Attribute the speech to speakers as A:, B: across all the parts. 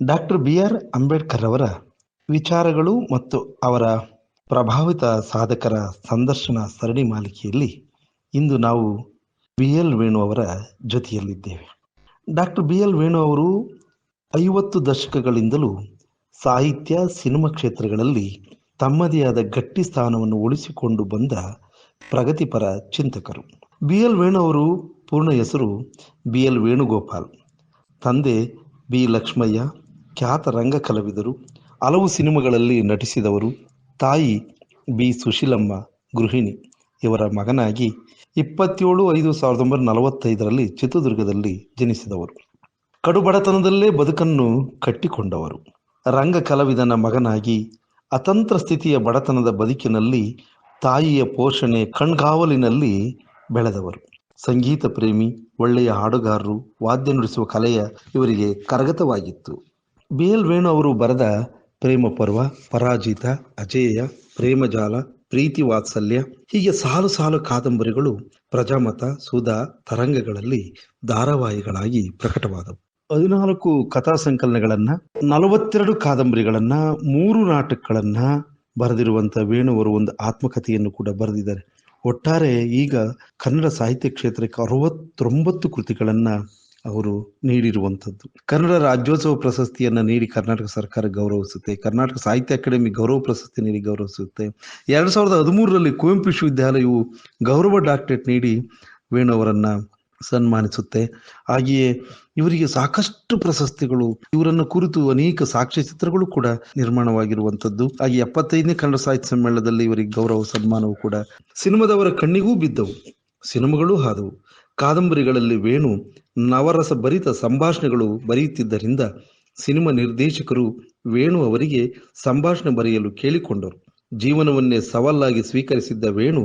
A: Doctor B R Ambedkar ಅವರ ವಿಚಾರಗಳು ಮತ್ತು ಅವರ ಪ್ರಭಾವಿತ ಸಾಧಕರ ಸಂದರ್ಶನ ಸರಣಿ ಮಾಲಿಕೆಯಲ್ಲಿ ಇಂದು ನಾವು ಬಿ ಎಲ್ ವೇಣು ಅವರ ಜೊತೆಯಲ್ಲಿದ್ದೇವೆ. ಡಾಕ್ಟರ್ ಬಿ ಎಲ್ ವೇಣು ಅವರು ಐವತ್ತು ದಶಕಗಳಿಂದಲೂ ಸಾಹಿತ್ಯ, ಸಿನಿಮಾ ಕ್ಷೇತ್ರಗಳಲ್ಲಿ ತಮ್ಮದೇ ಆದ ಗಟ್ಟಿ ಸ್ಥಾನವನ್ನು ಉಳಿಸಿಕೊಂಡು ಬಂದ ಪ್ರಗತಿಪರ ಚಿಂತಕರು. ಬಿ ಎಲ್ ವೇಣು ಅವರು ಪೂರ್ಣ ಹೆಸರು ಬಿ ಎಲ್ ವೇಣುಗೋಪಾಲ್. ತಂದೆ ಬಿ ಲಕ್ಷ್ಮಯ್ಯ ಖ್ಯಾತ ರಂಗ ಕಲಾವಿದರು, ಹಲವು ಸಿನಿಮಾಗಳಲ್ಲಿ ನಟಿಸಿದವರು, ತಾಯಿ ಬಿ. ಸುಶೀಲಮ್ಮ ಗೃಹಿಣಿ, ಇವರ ಮಗನಾಗಿ ಇಪ್ಪತ್ತೇಳು ಐದು ಸಾವಿರದ ಒಂಬೈನೂರ ನಲವತ್ತೈದರಲ್ಲಿ ಚಿತ್ರದುರ್ಗದಲ್ಲಿ ಜನಿಸಿದವರು. ಕಡುಬಡತನದಲ್ಲೇ ಬದುಕನ್ನು ಕಟ್ಟಿಕೊಂಡವರು. ರಂಗ ಕಲಾವಿದನ ಮಗನಾಗಿ ಅತಂತ್ರ ಸ್ಥಿತಿಯ ಬಡತನದ ಬದುಕಿನಲ್ಲಿ ತಾಯಿಯ ಪೋಷಣೆ ಕಣ್ಗಾವಲಿನಲ್ಲಿ ಬೆಳೆದವರು. ಸಂಗೀತ ಪ್ರೇಮಿ ಒಳ್ಳೆಯ ಹಾಡುಗಾರರು, ವಾದ್ಯ ನುಡಿಸುವ ಕಲೆಯ ಇವರಿಗೆ ಕರಗತವಾಗಿತ್ತು. ಬಿ ಎಲ್ ವೇಣು ಅವರು ಬರೆದ ಪ್ರೇಮ ಪರ್ವ, ಪರಾಜಿತ, ಅಜೇಯ, ಪ್ರೇಮಜಾಲ, ಪ್ರೀತಿ ವಾತ್ಸಲ್ಯ, ಹೀಗೆ ಸಾಲು ಸಾಲು ಕಾದಂಬರಿಗಳು ಪ್ರಜಾಮತ, ಸುಧಾ, ತರಂಗಗಳಲ್ಲಿ ಧಾರಾವಾಹಿಗಳಾಗಿ ಪ್ರಕಟವಾದವು. ಹದಿನಾಲ್ಕು ಕಥಾ ಸಂಕಲನಗಳನ್ನ, ನಲವತ್ತೆರಡು ಕಾದಂಬರಿಗಳನ್ನ, ಮೂರು ನಾಟಕಗಳನ್ನ ಬರೆದಿರುವಂತ ವೇಣುವರು ಒಂದು ಆತ್ಮಕಥೆಯನ್ನು ಕೂಡ ಬರೆದಿದ್ದಾರೆ. ಒಟ್ಟಾರೆ ಈಗ ಕನ್ನಡ ಸಾಹಿತ್ಯ ಕ್ಷೇತ್ರಕ್ಕೆ ಅರವತ್ತೊಂಬತ್ತು ಕೃತಿಗಳನ್ನ ಅವರು ನೀಡಿರುವಂಥದ್ದು. ಕನ್ನಡ ರಾಜ್ಯೋತ್ಸವ ಪ್ರಶಸ್ತಿಯನ್ನು ನೀಡಿ ಕರ್ನಾಟಕ ಸರ್ಕಾರ ಗೌರವಿಸುತ್ತೆ. ಕರ್ನಾಟಕ ಸಾಹಿತ್ಯ ಅಕಾಡೆಮಿ ಗೌರವ ಪ್ರಶಸ್ತಿ ನೀಡಿ ಗೌರವಿಸುತ್ತೆ. ಎರಡು ಸಾವಿರದ ಹದಿಮೂರರಲ್ಲಿ ಕುವೆಂಪು ವಿಶ್ವವಿದ್ಯಾಲಯವು ಗೌರವ ಡಾಕ್ಟರೇಟ್ ನೀಡಿ ವೇಣು ಅವರನ್ನ ಸನ್ಮಾನಿಸುತ್ತೆ. ಹಾಗೆಯೇ ಇವರಿಗೆ ಸಾಕಷ್ಟು ಪ್ರಶಸ್ತಿಗಳು, ಇವರನ್ನು ಕುರಿತು ಅನೇಕ ಸಾಕ್ಷ್ಯ ಚಿತ್ರಗಳು ಕೂಡ ನಿರ್ಮಾಣವಾಗಿರುವಂಥದ್ದು. ಹಾಗೆ ಎಪ್ಪತ್ತೈದನೇ ಕನ್ನಡ ಸಾಹಿತ್ಯ ಸಮ್ಮೇಳನದಲ್ಲಿ ಇವರಿಗೆ ಗೌರವ ಸನ್ಮಾನವು ಕೂಡ ಸಿನಿಮಾದವರ ಕಣ್ಣಿಗೂ ಬಿದ್ದವು. ಸಿನಿಮಾಗಳು ಆದವು ಕಾದಂಬರಿಗಳಲ್ಲಿ ವೇಣು ನವರಸ ಭರಿತ ಸಂಭಾಷಣೆಗಳು ಬರೆಯುತ್ತಿದ್ದರಿಂದ ಸಿನಿಮಾ ನಿರ್ದೇಶಕರು ವೇಣು ಅವರಿಗೆ ಸಂಭಾಷಣೆ ಬರೆಯಲು ಕೇಳಿಕೊಂಡರು. ಜೀವನವನ್ನೇ ಸವಾಲಾಗಿ ಸ್ವೀಕರಿಸಿದ್ದ ವೇಣು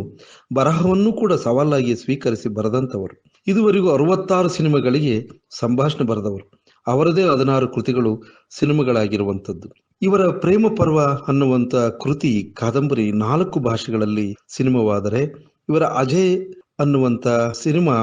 A: ಬರಹವನ್ನು ಕೂಡ ಸವಾಲಾಗಿ ಸ್ವೀಕರಿಸಿ ಬರೆದಂತವರು ಇದುವರೆಗೂ ಅರವತ್ತಾರು ಸಿನಿಮಾಗಳಿಗೆ ಸಂಭಾಷಣೆ ಬರೆದವರು. ಅವರದೇ ಹದಿನಾರು ಕೃತಿಗಳು ಸಿನಿಮಾಗಳಾಗಿರುವಂಥದ್ದು. ಇವರ ಪ್ರೇಮ ಪರ್ವ ಅನ್ನುವಂತ ಕೃತಿ ಕಾದಂಬರಿ ನಾಲ್ಕು ಭಾಷೆಗಳಲ್ಲಿ ಸಿನಿಮಾವಾದರೆ ಇವರ ಅಜಯ್ ಅನ್ನುವಂತ ಸಿನಿಮಾ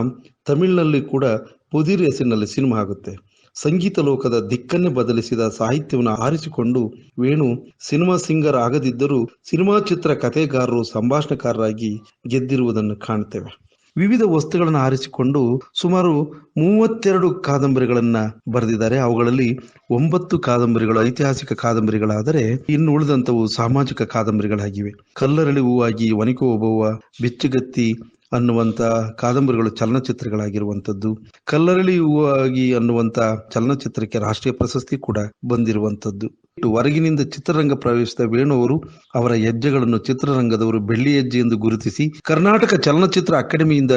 A: ತಮಿಳಿನಲ್ಲಿ ಕೂಡ ಪುದೀರ್ ಹೆಸರಿನಲ್ಲಿ ಸಿನಿಮಾ ಆಗುತ್ತೆ. ಸಂಗೀತ ಲೋಕದ ದಿಕ್ಕನ್ನೇ ಬದಲಿಸಿದ ಸಾಹಿತ್ಯವನ್ನು ಆರಿಸಿಕೊಂಡು ವೇಣು ಸಿನಿಮಾ ಸಿಂಗರ್ ಆಗದಿದ್ದರೂ ಸಿನಿಮಾ ಚಿತ್ರ ಕಥೆಗಾರರು ಸಂಭಾಷಣಕಾರರಾಗಿ ಗೆದ್ದಿರುವುದನ್ನು ಕಾಣ್ತೇವೆ. ವಿವಿಧ ವಸ್ತುಗಳನ್ನು ಆರಿಸಿಕೊಂಡು ಸುಮಾರು ಮೂವತ್ತೆರಡು ಕಾದಂಬರಿಗಳನ್ನ ಬರೆದಿದ್ದಾರೆ. ಅವುಗಳಲ್ಲಿ ಒಂಬತ್ತು ಕಾದಂಬರಿಗಳು ಐತಿಹಾಸಿಕ ಕಾದಂಬರಿಗಳಾದರೆ ಇನ್ನು ಉಳಿದಂತವು ಸಾಮಾಜಿಕ ಕಾದಂಬರಿಗಳಾಗಿವೆ. ಕಲ್ಲರಳಿ ಹೂವಾಗಿ ಒನಿಕೋ ಓಬವ್ವ ಬಿಚ್ಚುಗತ್ತಿ ಅನ್ನುವಂತ ಕಾದಂಬರಿಗಳು ಚಲನಚಿತ್ರಗಳಾಗಿರುವಂತದ್ದು ಕಲ್ಲರಳಿ ಹೂವಾಗಿ ಅನ್ನುವಂತ ಚಲನಚಿತ್ರಕ್ಕೆ ರಾಷ್ಟ್ರೀಯ ಪ್ರಶಸ್ತಿ ಕೂಡ ಬಂದಿರುವಂತದ್ದು ಹೊರಗಿನಿಂದ ಚಿತ್ರರಂಗ ಪ್ರವೇಶಿಸಿದ ವೇಣು ಅವರು ಅವರ ಹೆಜ್ಜೆಗಳನ್ನು ಚಿತ್ರರಂಗದವರು ಬೆಳ್ಳಿ ಹೆಜ್ಜೆ ಎಂದು ಗುರುತಿಸಿ ಕರ್ನಾಟಕ ಚಲನಚಿತ್ರ ಅಕಾಡೆಮಿಯಿಂದ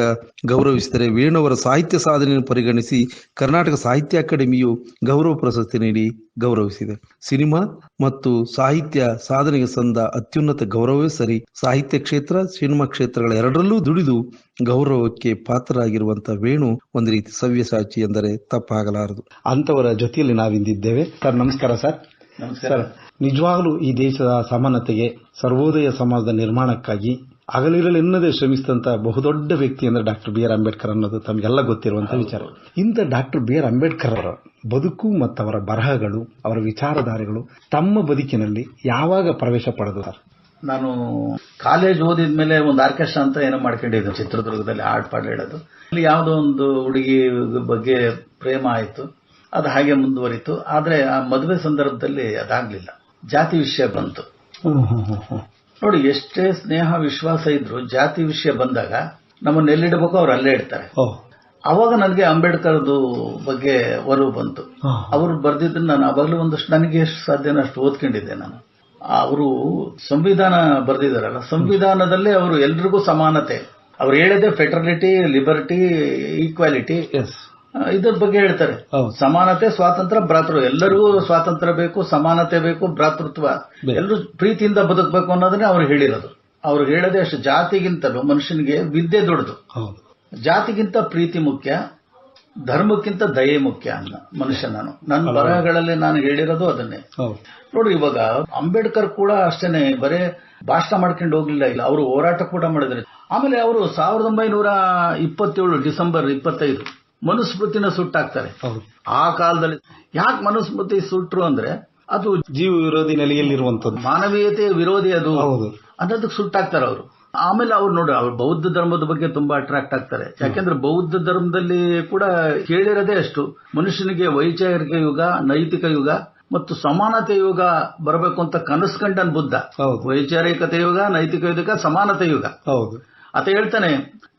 A: ಗೌರವಿಸಿದರೆ ವೇಣು ಅವರ ಸಾಹಿತ್ಯ ಸಾಧನೆಯನ್ನು ಪರಿಗಣಿಸಿ ಕರ್ನಾಟಕ ಸಾಹಿತ್ಯ ಅಕಾಡೆಮಿಯು ಗೌರವ ಪ್ರಶಸ್ತಿ ನೀಡಿ ಗೌರವಿಸಿದೆ. ಸಿನಿಮಾ ಮತ್ತು ಸಾಹಿತ್ಯ ಸಾಧನೆಗೆ ಸಂದ ಅತ್ಯುನ್ನತ ಗೌರವವೇ ಸರಿ. ಸಾಹಿತ್ಯ ಕ್ಷೇತ್ರ, ಸಿನಿಮಾ ಕ್ಷೇತ್ರಗಳ ಎರಡರಲ್ಲೂ ದುಡಿದು ಗೌರವಕ್ಕೆ ಪಾತ್ರರಾಗಿರುವಂತಹ ವೇಣು ಒಂದು ರೀತಿ ಸವ್ಯಸಾಚಿ ಎಂದರೆ ತಪ್ಪಾಗಲಾರದು. ಅಂತವರ ಜೊತೆಯಲ್ಲಿ ನಾವಿಂದಿದ್ದೇವೆ. ಸರ್, ನಮಸ್ಕಾರ ಸರ್. ಸರ್ ನಿಜವಾಗಲೂ ಈ ದೇಶದ ಸಮಾನತೆಗೆ ಸರ್ವೋದಯ ಸಮಾಜದ ನಿರ್ಮಾಣಕ್ಕಾಗಿ ಹಗಲಿರಲೆನ್ನದೇ ಶ್ರಮಿಸಿದಂತ ಬಹುದೊಡ್ಡ ವ್ಯಕ್ತಿ ಅಂದ್ರೆ ಡಾಕ್ಟರ್ ಬಿ ಆರ್ ಅಂಬೇಡ್ಕರ್ ಅನ್ನೋದು ತಮಗೆಲ್ಲ ಗೊತ್ತಿರುವಂತಹ ವಿಚಾರ. ಇಂಥ ಡಾಕ್ಟರ್ ಬಿ ಆರ್ ಅಂಬೇಡ್ಕರ್ ಅವರ ಬದುಕು ಮತ್ತು ಅವರ ಬರಹಗಳು ಅವರ ವಿಚಾರಧಾರೆಗಳು ತಮ್ಮ ಬದುಕಿನಲ್ಲಿ ಯಾವಾಗ ಪ್ರವೇಶ ಪಡೆದು
B: ನಾನು ಕಾಲೇಜ್ ಓದಿದ ಮೇಲೆ ಒಂದು ಆರ್ಕೆಸ್ಟ್ರಾ ಅಂತ ಏನೋ ಮಾಡ್ಕೊಂಡಿದ್ದೆ ಚಿತ್ರದುರ್ಗದಲ್ಲಿ ಹಾಡ್ ಪಾಡ್ ಹೇಳೋದು. ಅಲ್ಲಿ ಯಾವುದೋ ಒಂದು ಹುಡುಗಿ ಬಗ್ಗೆ ಪ್ರೇಮ ಆಯಿತು. ಅದು ಹಾಗೆ ಮುಂದುವರಿತು. ಆದ್ರೆ ಆ ಮದುವೆ ಸಂದರ್ಭದಲ್ಲಿ ಅದಾಗ್ಲಿಲ್ಲ. ಜಾತಿ ವಿಷಯ ಬಂತು. ನೋಡಿ ಎಷ್ಟೇ ಸ್ನೇಹ ವಿಶ್ವಾಸ ಇದ್ರು ಜಾತಿ ವಿಷಯ ಬಂದಾಗ ನಮ್ಮನ್ನ ಎಲ್ಲಿಡಬೇಕು ಅವ್ರು ಅಲ್ಲೇ ಇಡ್ತಾರೆ. ಅವಾಗ ನನಗೆ ಅಂಬೇಡ್ಕರ್ದು ಬಗ್ಗೆ ಒಲವು ಬಂತು. ಅವರು ಬರ್ದಿದ್ದನ್ನ ನಾನು ಅವಾಗಲೂ ಒಂದಷ್ಟು ನನಗೆ ಎಷ್ಟು ಸಾಧ್ಯನೋ ಅಷ್ಟು ಓದ್ಕೊಂಡಿದ್ದೆ ನಾನು. ಅವರು ಸಂವಿಧಾನ ಬರೆದಿದ್ದಾರಲ್ಲ ಸಂವಿಧಾನದಲ್ಲೇ ಅವರು ಎಲ್ರಿಗೂ ಸಮಾನತೆ. ಅವ್ರು ಹೇಳಿದೆ ಫೆಟರ್ನಿಟಿ ಲಿಬರ್ಟಿ ಈಕ್ವಾಲಿಟಿ ಇದ್ರ ಬಗ್ಗೆ ಹೇಳ್ತಾರೆ. ಸಮಾನತೆ ಸ್ವಾತಂತ್ರ್ಯ ಭ್ರಾತೃ ಎಲ್ಲರಿಗೂ ಸ್ವಾತಂತ್ರ್ಯ ಬೇಕು ಸಮಾನತೆ ಬೇಕು ಭ್ರಾತೃತ್ವ. ಎಲ್ಲರೂ ಪ್ರೀತಿಯಿಂದ ಬದುಕಬೇಕು ಅನ್ನೋದನ್ನೇ ಅವ್ರು ಹೇಳಿರೋದು. ಅವ್ರು ಹೇಳದೆ ಅಷ್ಟು ಜಾತಿಗಿಂತಲೂ ಮನುಷ್ಯನಿಗೆ ವಿದ್ಯೆ ದೊಡ್ಡದು. ಜಾತಿಗಿಂತ ಪ್ರೀತಿ ಮುಖ್ಯ ಧರ್ಮಕ್ಕಿಂತ ದಯೆ ಮುಖ್ಯ ಅನ್ನ ಮನುಷ್ಯ ನಾನು ನನ್ನ ಬರಹಗಳಲ್ಲಿ ನಾನು ಹೇಳಿರೋದು ಅದನ್ನೇ.
C: ನೋಡಿ
B: ನೋಡ್ರಿ ಇವಾಗ ಅಂಬೇಡ್ಕರ್ ಕೂಡ ಅಷ್ಟೇನೆ ಬರೇ ಭಾಷಣ ಮಾಡ್ಕೊಂಡು ಹೋಗ್ಲಿಲ್ಲ ಇಲ್ಲ ಅವರು ಹೋರಾಟ ಕೂಡ ಮಾಡಿದ್ರೆ. ಆಮೇಲೆ ಅವರು ಸಾವಿರದ ಒಂಬೈನೂರ ಇಪ್ಪತ್ತೇಳು ಡಿಸೆಂಬರ್ ಇಪ್ಪತ್ತೈದು ಮನುಸ್ಮೃತಿನ ಸುಟ್ಟಾಕ್ತಾರೆ ಆ ಕಾಲದಲ್ಲಿ ಯಾಕೆ ಮನುಸ್ಮೃತಿ ಸುಟ್ರು ಅಂದ್ರೆ ಅದು
C: ಜೀವ ವಿರೋಧಿ ನೆಲೆಯಲ್ಲಿರುವಂತದ್ದು
B: ಮಾನವೀಯತೆ ವಿರೋಧಿ ಅದು.
C: ಹೌದು.
B: ಅನ್ನೋದಕ್ಕೆ ಸುಟ್ಟಾಕ್ತಾರೆ ಅವರು. ಆಮೇಲೆ ಅವ್ರು ನೋಡ್ರಿ ಅವ್ರು ಬೌದ್ಧ ಧರ್ಮದ ಬಗ್ಗೆ ತುಂಬಾ ಅಟ್ರಾಕ್ಟ್ ಆಗ್ತಾರೆ. ಯಾಕೆಂದ್ರೆ ಬೌದ್ಧ ಧರ್ಮದಲ್ಲಿ ಕೂಡ ಕೇಳಿರೋದೇ ಅಷ್ಟು. ಮನುಷ್ಯನಿಗೆ ವೈಚಾರಿಕ ಯುಗ ನೈತಿಕ ಯುಗ ಮತ್ತು ಸಮಾನತೆ ಯುಗ ಬರಬೇಕು ಅಂತ ಕನಸು ಕಂಡನ್ ಬುದ್ಧ ವೈಚಾರಿಕತೆ ಯುಗ ನೈತಿಕ ಯುಗ ಸಮಾನತೆ ಯುಗ.
C: ಹೌದು.
B: ಆತ ಹೇಳ್ತಾನೆ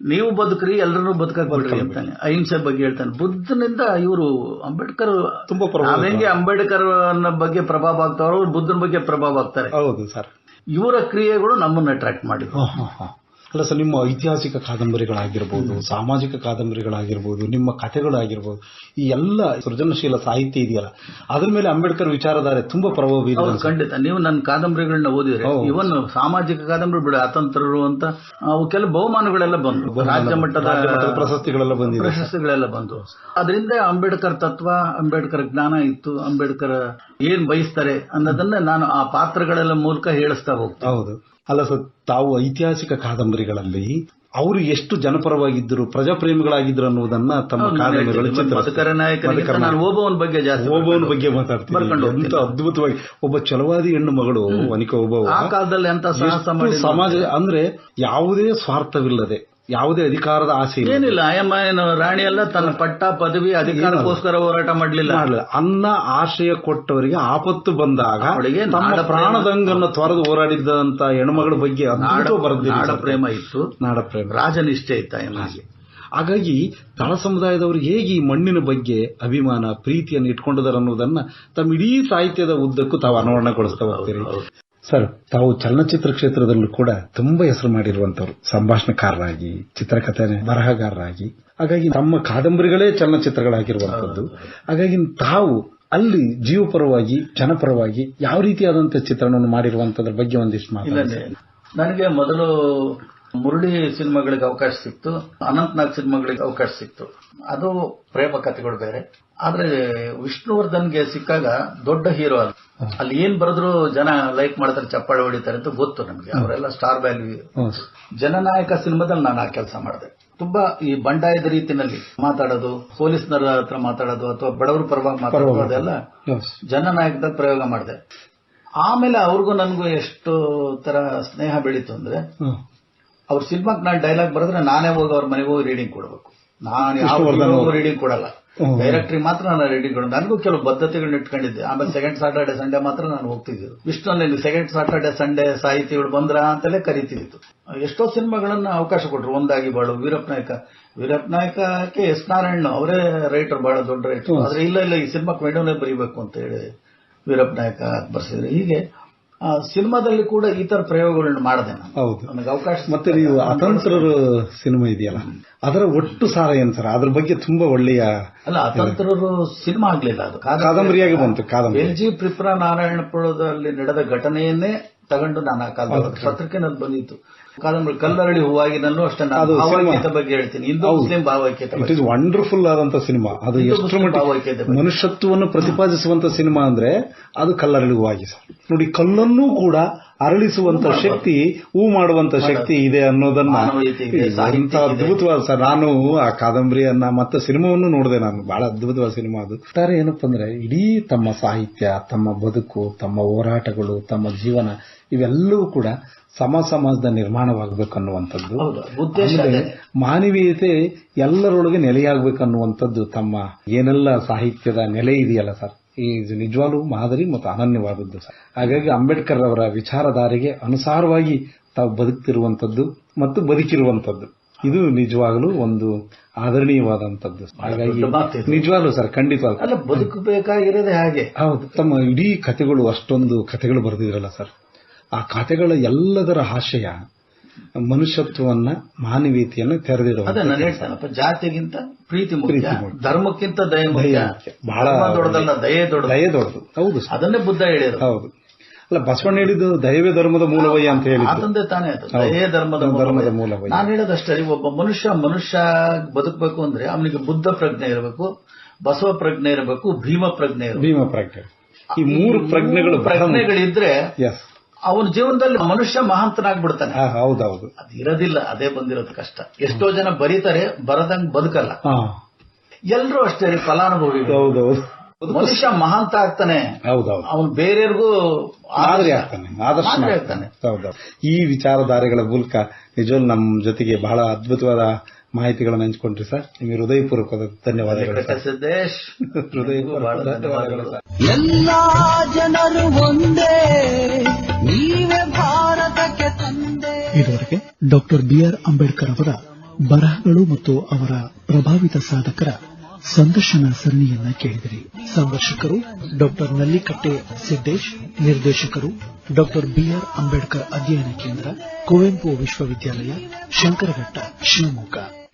B: ನೀವು ಬದುಕ್ರಿ ಎಲ್ಲರೂ ಬದುಕಕ್ ಬಿಡ್ರಿ ಅಂತಾನೆ. ಅಹಿಂಸೆ ಬಗ್ಗೆ ಹೇಳ್ತಾನೆ. ಬುದ್ಧನಿಂದ ಇವರು ಅಂಬೇಡ್ಕರ್
C: ತುಂಬಾ
B: ಹೆಂಗೆ ಅಂಬೇಡ್ಕರ್ ಬಗ್ಗೆ ಪ್ರಭಾವ ಆಗ್ತಾರೋ ಬುದ್ಧನ ಬಗ್ಗೆ ಪ್ರಭಾವ ಆಗ್ತಾರೆ.
C: ಹೌದು ಸರ್.
B: ಇವರ ಕ್ರಿಯೆಗಳು ನಮ್ಮನ್ನ ಅಟ್ರಾಕ್ಟ್ ಮಾಡಿದ್ರು.
C: ಅಲ್ಲ ಸರ್ ನಿಮ್ಮ ಐತಿಹಾಸಿಕ ಕಾದಂಬರಿಗಳಾಗಿರ್ಬೋದು ಸಾಮಾಜಿಕ ಕಾದಂಬರಿಗಳಾಗಿರ್ಬೋದು ನಿಮ್ಮ ಕಥೆಗಳಾಗಿರ್ಬೋದು ಈ ಎಲ್ಲ ಸೃಜನಶೀಲ ಸಾಹಿತ್ಯ ಇದೆಯಲ್ಲ ಅದ್ರ ಮೇಲೆ ಅಂಬೇಡ್ಕರ್ ವಿಚಾರಧಾರೆ ತುಂಬಾ ಪ್ರಭಾವ ಬೀರಿದೆ
B: ಖಂಡಿತ. ನೀವು ನನ್ನ ಕಾದಂಬರಿಗಳನ್ನ ಓದಿದ್ರೆ. ಇವನ್ ಸಾಮಾಜಿಕ ಕಾದಂಬರಿ ಬಿಡ ಅತಂತ್ರರು ಅಂತ ಅವು ಕೆಲವು ಬಹುಮಾನಗಳೆಲ್ಲ ಬಂದು ರಾಜ್ಯ ಮಟ್ಟದ
C: ರಾಜ್ಯ ಮಟ್ಟದ ಪ್ರಶಸ್ತಿಗಳೆಲ್ಲ ಬಂದಿದೆ.
B: ಪ್ರಶಸ್ತಿಗಳೆಲ್ಲ ಬಂದು. ಅದರಿಂದ ಅಂಬೇಡ್ಕರ್ ತತ್ವ ಅಂಬೇಡ್ಕರ್ ಜ್ಞಾನ ಇತ್ತು ಅಂಬೇಡ್ಕರ್ ಏನ್ ಬಯಸ್ತಾರೆ ಅನ್ನೋದನ್ನ ನಾನು ಆ ಪಾತ್ರಗಳೆಲ್ಲ ಮೂಲಕ ಹೇಳಿಸ್ತಾ ಹೋಗ್ತೀನಿ.
C: ಹೌದು. ಅಲ್ಲ ಸರ್ ತಾವು ಐತಿಹಾಸಿಕ ಕಾದಂಬರಿಗಳಲ್ಲಿ ಅವರು ಎಷ್ಟು ಜನಪರವಾಗಿದ್ದರು ಪ್ರಜಾಪ್ರೇಮಿಗಳಾಗಿದ್ದರು ಅನ್ನೋದನ್ನ ತಮ್ಮ ಕಾದಂಬರಿಗಳು
B: ನಾನು ಓಬವ್ವನ ಬಗ್ಗೆ ಜಾಸ್ತಿ
C: ಓಬವನ ಬಗ್ಗೆ ಮಾತಾಡ್ತೀನಿ. ಅದ್ಭುತವಾಗಿ ಒಬ್ಬ ಚಲವಾದಿ ಹೆಣ್ಣು ಮಗಳು ವನಿಕ ಓಬವ್ವ.
B: ಆ ಕಾಲದಲ್ಲಿ ಅಂತ
C: ಸಮಾಜ ಅಂದ್ರೆ ಯಾವುದೇ ಸ್ವಾರ್ಥವಿಲ್ಲದೆ ಯಾವುದೇ ಅಧಿಕಾರದ ಆಸೆ
B: ಏನಿಲ್ಲ ಆಯಮ್ಮ ರಾಣಿ ಎಲ್ಲ ತನ್ನ ಪಟ್ಟ ಪದವಿ ಅಧಿಕಾರಕ್ಕೋಸ್ಕರ ಹೋರಾಟ ಮಾಡಲಿಲ್ಲ.
C: ಅನ್ನ ಆಶಯ ಕೊಟ್ಟವರಿಗೆ ಆಪತ್ತು ಬಂದಾಗ
B: ಅವಳಿಗೆ
C: ತಮ್ಮ ಪ್ರಾಣದಂಗನ್ನು ತೊರೆದು ಹೋರಾಡಿದಂತ ಹೆಣ್ಮಗಳ ಬಗ್ಗೆ
B: ನಾಡ ಪ್ರೇಮ ಇತ್ತು.
C: ನಾಡ ಪ್ರೇಮ.
B: ರಾಜನಿಷ್ಠೆ ಇತ್ತು ಎಮ್ಮೆಗೆ
C: ಹಾಗಾಗಿ ತಳ ಸಮುದಾಯದವರು ಹೇಗೆ ಈ ಮಣ್ಣಿನ ಬಗ್ಗೆ ಅಭಿಮಾನ ಪ್ರೀತಿಯನ್ನು ಇಟ್ಕೊಂಡಿದ್ದಾರೆ ಅನ್ನೋದನ್ನ ತಮ್ಮ ಇಡೀ ಸಾಹಿತ್ಯದ ಉದ್ದಕ್ಕೂ ತಾವು ಅನಾವರಣಗೊಳಿಸ್ತಾ ಹೋಗ್ತೀರಿ. ಸರ್ ತಾವು ಚಲನಚಿತ್ರ ಕ್ಷೇತ್ರದಲ್ಲೂ ಕೂಡ ತುಂಬಾ ಹೆಸರು ಮಾಡಿರುವಂತವ್ರು ಸಂಭಾಷಣಕಾರರಾಗಿ ಚಿತ್ರಕಥೆ ಬರಹಗಾರರಾಗಿ. ಹಾಗಾಗಿ ತಮ್ಮ ಕಾದಂಬರಿಗಳೇ ಚಲನಚಿತ್ರಗಳಾಗಿರುವಂತದ್ದು ಹಾಗಾಗಿ ತಾವು ಅಲ್ಲಿ ಜೀವಪರವಾಗಿ ಜನಪರವಾಗಿ ಯಾವ ರೀತಿಯಾದಂತಹ ಚಿತ್ರಣವನ್ನು ಮಾಡಿರುವಂತದ್ರ ಬಗ್ಗೆ ಒಂದಿಷ್ಟು ಮಾತಾಡಿ
B: ನನಗೆ ಮೊದಲು ಮುರುಳಿ ಸಿನಿಮಾಗಳಿಗೆ ಅವಕಾಶ ಸಿಕ್ತು ಅನಂತನಾಗ್ ಸಿನಿಮಾಗಳಿಗೆ ಅವಕಾಶ ಸಿಕ್ತು. ಅದು ಪ್ರೇಮ ಕಥೆಗಳು ಬೇರೆ. ಆದ್ರೆ ವಿಷ್ಣುವರ್ಧನ್ಗೆ ಸಿಕ್ಕಾಗ ದೊಡ್ಡ ಹೀರೋ ಅಲ್ಲಿ. ಅಲ್ಲಿ ಏನ್ ಬರೆದ್ರು ಜನ ಲೈಕ್ ಮಾಡ್ತಾರೆ ಚಪ್ಪಾಳೆ ಹೊಡಿತಾರೆ ಅಂತ ಗೊತ್ತು ನಮ್ಗೆ. ಅವರೆಲ್ಲ ಸ್ಟಾರ್ ವ್ಯಾಲ್ಯೂ. ಜನನಾಯಕ ಸಿನಿಮಾದಲ್ಲಿ ನಾನು ಆ ಕೆಲಸ ಮಾಡಿದೆ. ತುಂಬಾ ಈ ಬಂಡಾಯದ ರೀತಿನಲ್ಲಿ ಮಾತಾಡೋದು ಪೊಲೀಸ್ನರ ಹತ್ರ ಮಾತಾಡೋದು ಅಥವಾ ಬಡವರ ಪರವಾಗಿ ಮಾತಾಡೋದು ಅದೆಲ್ಲ ಜನನಾಯಕದ ಪ್ರಯೋಗ ಮಾಡಿದೆ. ಆಮೇಲೆ ಅವ್ರಿಗೂ ನನಗೂ ಎಷ್ಟು ತರ ಸ್ನೇಹ ಬೆಳೀತು ಅಂದ್ರೆ. ಅವ್ರ ಸಿನಿಮಾಕ್ ನಾನು ಡೈಲಾಗ್ ಬರೆದ್ರೆ ನಾನೇ ಹೋಗಿ ಅವ್ರ ಮನೆಗೆ ಹೋಗಿ ರೀಡಿಂಗ್ ಕೊಡಬೇಕು. ನಾನು ಯಾವ ರೀಡಿಂಗ್ ಕೊಡಲ್ಲ. ಡೈರೆಕ್ಟ್ರಿ ಮಾತ್ರ ನಾನು ರೀಡಿಂಗ್ ಕೊಡೋದು. ನನಗೂ ಕೆಲವು ಬದ್ಧತೆಗಳನ್ನ ಇಟ್ಕೊಂಡಿದ್ದೆ. ಆಮೇಲೆ ಸೆಕೆಂಡ್ ಸಾಟರ್ಡೆ ಸಂಡೆ ಮಾತ್ರ ನಾನು ಹೋಗ್ತಿದ್ದೆ. ವಿಷ್ಣುನಲ್ಲಿ ಸೆಕೆಂಡ್ ಸಾಟರ್ಡೆ ಸಂಡೇ ಸಾಹಿತಿಗಳು ಬಂದ್ರ ಅಂತಲೇ ಕರಿತಿದ್ದು ಎಷ್ಟೋ ಸಿನಿಮಾಗಳನ್ನ ಅವಕಾಶ ಕೊಟ್ರು. ಒಂದಾಗಿ ಬಾಳು ವೀರಪ್ಪ ನಾಯಕ. ವೀರಪ್ಪ ನಾಯಕಕ್ಕೆ ಎಸ್ ನಾರಾಯಣ ಅವರೇ ರೈಟರ್ ಬಹಳ ದೊಡ್ಡ ರೈಟರ್ ಆದ್ರೆ ಇಲ್ಲ ಇಲ್ಲ ಈ ಸಿನಿಮಾಕ್ ಮೇಡೋನೇ ಬರೀಬೇಕು ಅಂತ ಹೇಳಿ ವೀರಪ್ಪ ನಾಯಕ ಬರ್ಸಿದ್ರು. ಹೀಗೆ ಸಿನಿಮಾದಲ್ಲಿ ಕೂಡ ಈ ತರ ಪ್ರಯೋಗಗಳನ್ನು ಮಾಡಿದೆ ನಾನು.
C: ಹೌದು.
B: ನನಗೆ ಅವಕಾಶ
C: ಮತ್ತೆ ನೀವು ಅತಂತ್ರರು ಸಿನಿಮಾ ಇದೆಯಲ್ಲ? ಅದರ ಒಟ್ಟು ಸಾರ ಏನ್ ಸರ್? ಅದ್ರ ಬಗ್ಗೆ ತುಂಬಾ ಒಳ್ಳೆಯ
B: ಅಲ್ಲ ಅತಂತ್ರರು ಸಿನಿಮಾ ಆಗ್ಲಿಲ್ಲ ಅದು.
C: ಕಾದಂಬರಿಯಾಗಿ ಬಂತು ಕಾದಂಬರಿ.
B: ಎಲ್ ಜಿ ಪ್ರಿಪ್ರ ನಾರಾಯಣಪುರದಲ್ಲಿ ನಡೆದ ಘಟನೆಯನ್ನೇ ತಗೊಂಡು ನಾನು ಆ ಕಾಲದ ಪತ್ರಿಕೆನಲ್ಲಿ ಬಂದಿತ್ತು. ಕಾದಂಬರಿ ಕಲ್ಲರಳಿ ಹೂವಾಗಿನಲ್ಲೂ ಅಷ್ಟೇ ನಾನು. ಭಾವೈಕ್ಯತೆ ಬಗ್ಗೆ ಹೇಳ್ತೀನಿ. ಹಿಂದೂ ಮುಸ್ಲಿಂ ಭಾವೈಕ್ಯತೆ
C: ಇಟ್ ಇಸ್ ವಂಡರ್ಫುಲ್ ಆದಂತ ಸಿನಿಮಾ. ಅದು ಎಷ್ಟು ಮಟ್ಟಿಗೆ
B: ಭಾವೈಕ್ಯತೆ
C: ಮನುಷ್ಯತ್ವವನ್ನು ಪ್ರತಿಪಾದಿಸುವಂತ ಸಿನಿಮಾ ಅಂದ್ರೆ ಅದು ಕಲ್ಲರಳುವಾಗಿ ಸರ್ ನೋಡಿ ಕಲ್ಲನ್ನೂ ಕೂಡ ಅರಳಿಸುವಂತ ಶಕ್ತಿ ಹೂ ಮಾಡುವಂತ ಶಕ್ತಿ ಇದೆ ಅನ್ನೋದನ್ನ
B: ಮಾನವೀಯತೆ ಇದೆ, ಸಾಹಿತ್ಯ
C: ಎಂತ ಅದ್ಭುತವಾದ ಸರ್ ನಾನು ಆ ಕಾದಂಬರಿಯನ್ನ ಮತ್ತೆ ಸಿನಿಮಾವನ್ನು ನೋಡಿದೆ ನಾನು. ಬಹಳ ಅದ್ಭುತವಾದ ಸಿನಿಮಾ ಅದು. ಒಟ್ಟಾರೆ ಏನಪ್ಪಾ ಅಂದ್ರೆ ಇಡೀ ತಮ್ಮ ಸಾಹಿತ್ಯ ತಮ್ಮ ಬದುಕು ತಮ್ಮ ಹೋರಾಟಗಳು ತಮ್ಮ ಜೀವನ ಇವೆಲ್ಲವೂ ಕೂಡ ಸಮ ಸಮಾಜದ ನಿರ್ಮಾಣವಾಗಬೇಕು ಆಮೇಲೆ ಮಾನವೀಯತೆ ಎಲ್ಲರೊಳಗೆ ನೆಲೆಯಾಗಬೇಕನ್ನುವಂಥದ್ದು ತಮ್ಮ ಏನೆಲ್ಲ ಸಾಹಿತ್ಯದ ನೆಲೆ ಇದೆಯಲ್ಲ ಸರ್? ಈ ನಿಜವಾಗ್ಲೂ ಮಾದರಿ ಮತ್ತು ಅನನ್ಯವಾದದ್ದು ಸರ್. ಹಾಗಾಗಿ ಅಂಬೇಡ್ಕರ್ ಅವರ ವಿಚಾರಧಾರೆಗೆ ಅನುಸಾರವಾಗಿ ತಾವು ಬದುಕ್ತಿರುವಂಥದ್ದು ಮತ್ತು ಬದುಕಿರುವಂಥದ್ದು. ಇದು ನಿಜವಾಗಲೂ ಒಂದು ಆದರಣೀಯವಾದಂತದ್ದು ಹಾಗಾಗಿ
B: ನಿಜವಾಗ್ಲು
C: ನಿಜವಾಗ್ಲೂ ಸರ್ ಖಂಡಿತ.
B: ಅಲ್ಲ ಬದುಕಬೇಕಾಗಿರೋದೇ ಹಾಗೆ.
C: ಹೌದು ತಮ್ಮ ಇಡೀ ಕಥೆಗಳು ಅಷ್ಟೊಂದು ಕಥೆಗಳು ಬರೆದಿದ್ರಲ್ಲ ಸರ್. ಆ ಕತೆಗಳ ಎಲ್ಲದರ ಆಶಯ ಮನುಷ್ಯತ್ವವನ್ನ ಮಾನವೀಯತೆಯನ್ನು
B: ಅದೇ ನಾನು ಹೇಳ್ತಾನಪ್ಪ ಜಾತಿಗಿಂತ ಪ್ರೀತಿ ಮುಖ್ಯ
C: ಪ್ರೀತಿ
B: ಧರ್ಮಕ್ಕಿಂತ ದಯ ಮುಖ್ಯ.
C: ದಯೆ ಬಹಳ
B: ದೊಡ್ಡದಲ್ಲ ದಯೆ. ದೊಡ್ಡದು.
C: ದಯೆ ದೊಡ್ಡದು. ಹೌದು.
B: ಅದನ್ನೇ ಬುದ್ಧ ಹೇಳಿದ್ರು
C: ಹೌದು. ಅಲ್ಲ ಬಸವಣ್ಣ ಹೇಳಿದ್ದು ದೈವೇ ಧರ್ಮದ ಮೂಲವಯ್ಯ ಅಂತ ಹೇಳಿ
B: ತಂದೆ ತಾನೇ ಅದು.
C: ಹೌದು.
B: ಧರ್ಮದ
C: ಧರ್ಮದ
B: ಮೂಲವೈ
C: ಮೂಲವೇ.
B: ನಾನು ಹೇಳೋದಷ್ಟೇ ಒಬ್ಬ ಮನುಷ್ಯ ಮನುಷ್ಯ ಬದುಕಬೇಕು ಅಂದ್ರೆ ಅವನಿಗೆ ಬುದ್ಧ ಪ್ರಜ್ಞೆ ಇರಬೇಕು ಬಸವ ಪ್ರಜ್ಞೆ ಇರಬೇಕು ಭೀಮ ಪ್ರಜ್ಞೆ ಇರಬೇಕು.
C: ಭೀಮ ಪ್ರಜ್ಞೆ. ಈ ಮೂರು ಪ್ರಜ್ಞೆಗಳು.
B: ಪ್ರಜ್ಞೆಗಳಿದ್ರೆ ಅವನ ಜೀವನದಲ್ಲಿ ಮನುಷ್ಯ ಮಹಾಂತನಾಗ್ಬಿಡ್ತಾನೆ.
C: ಹೌದೌದು.
B: ಅದು ಇರೋದಿಲ್ಲ ಅದೇ ಬಂದಿರೋದು ಕಷ್ಟ. ಎಷ್ಟೋ ಜನ ಬರೀತಾರೆ ಬರದಂಗ್ ಬದುಕಲ್ಲ.
C: ಎಲ್ರೂ
B: ಎಲ್ಲರೂ ಅಷ್ಟೇ ರೀ ಫಲಾನುಭವಿ.
C: ಹೌದೌದು.
B: ಮನುಷ್ಯ ಮಹಾಂತ ಆಗ್ತಾನೆ.
C: ಹೌದೌದು.
B: ಅವನು ಬೇರೆಯವ್ರಿಗೂ
C: ಮಾದರಿ
B: ಆದರ್ಶ.
C: ಆಗ್ತಾನೆ ಆದರ್ಶ. ಆಗ್ತಾನೆ. ಹೌದೌದು. ಈ ವಿಚಾರಧಾರೆಗಳ ಮೂಲಕ ನಿಜವೂ ನಮ್ಮ ಜೊತೆಗೆ ಬಹಳ ಅದ್ಭುತವಾದ ಮಾಹಿತಿಗಳನ್ನು ಹಂಚಿಕೊಂಡ್ರಿ ಸರ್. ನಿಮಗೆ ಹೃದಯಪೂರ್ವಕವಾದ ಧನ್ಯವಾದಗಳು
B: ಸಿದ್ದೇಶ್
C: ಹೃದಯಪೂರ್ವಕ ಧನ್ಯವಾದಗಳು
B: ಧನ್ಯವಾದಗಳು.
C: ಸರ್.
D: ಎಲ್ಲಾ ಜನರು ಒಂದೇ ನೀವೇ ಭಾರತಕ್ಕೆ ತಂದೆ.
E: ಇದುವರೆಗೆ ಡಾಕ್ಟರ್ ಬಿಆರ್ ಅಂಬೇಡ್ಕರ್ ಅವರ ಬರಹಗಳು ಮತ್ತು ಅವರ ಪ್ರಭಾವಿತ ಸಾಧಕರ ಸಂದರ್ಶನ ಸರಣಿಯನ್ನ ಕೇಳಿದಿರಿ. ಸಂದರ್ಶಕರು ಡಾಕ್ಟರ್ ನಲ್ಲಿಕಟ್ಟೆ ಸಿದ್ದೇಶ್ ನಿರ್ದೇಶಕರು ಡಾಕ್ಟರ್ ಬಿಆರ್ ಅಂಬೇಡ್ಕರ್ ಅಧ್ಯಯನ ಕೇಂದ್ರ ಕುವೆಂಪು ವಿಶ್ವವಿದ್ಯಾಲಯ ಶಂಕರಘಟ್ಟ ಶಿವಮೊಗ್ಗ.